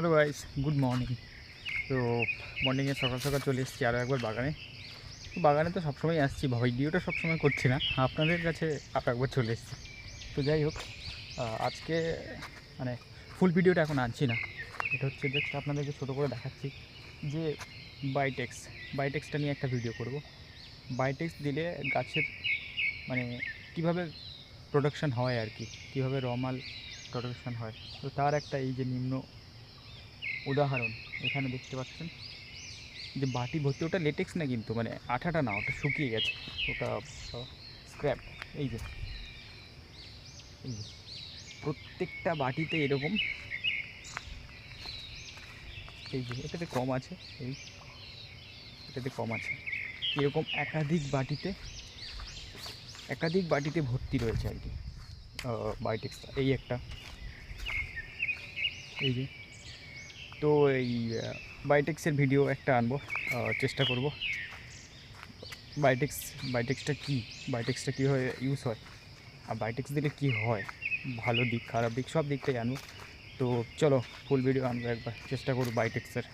Hello guys good morning তো মর্নিংয়ে সকাল সকাল চলে এসেছি আরও একবার বাগানে। বাগানে তো সবসময় আসছি ভিডিওটা সবসময় করছি না। আপনাদের কাছে আরও একবার চলে এসেছি। তো যাই হোক আজকে মানে ফুল ভিডিওটা এখন আনছি না। এটা হচ্ছে জাস্ট আপনাদেরকে ছোটো করে দেখাচ্ছি যে বাইটেক্স বাইটেক্সটা নিয়ে একটা ভিডিও করব। বাইটেক্স দিলে গাছের মানে কীভাবে প্রোডাকশান হয় আর কি, কীভাবে রমাল প্রোডাকশান হয়। তো তার একটা এই যে নিম্ন উদাহরণ, এখানে দেখতে পাচ্ছেন। যে বাটি ভর্তি, ওটা লেটেক্স না কিন্তু মানে আঠাটা না, ওটা শুকিয়ে গেছে। ওটা স্ক্র্যাপ এই যে। প্রত্যেকটা বাটিতে এরকম। এই যে, এটাতে কম আছে, এই এটাতে কম আছে। এরকম একাধিক বাটিতে একাধিক বাটিতে ভর্তি রয়েছে আর কি বায়োটিক্সটা। এই একটা। এই যে তো এই বায়োটেক্সের ভিডিও একটা আনব চেষ্টা করব। বায়োটেক্স বায়োটেক্সটা কী? বায়োটেক্সটা কীভাবে ইউজ হয়? আর বায়োটেক্স দিলে কী হয়? ভালো দিক, খারাপ দিক, সব দিকটাই আনব। তো চলো ফুল ভিডিও আনব একবার, চেষ্টা করব বায়োটেক্সের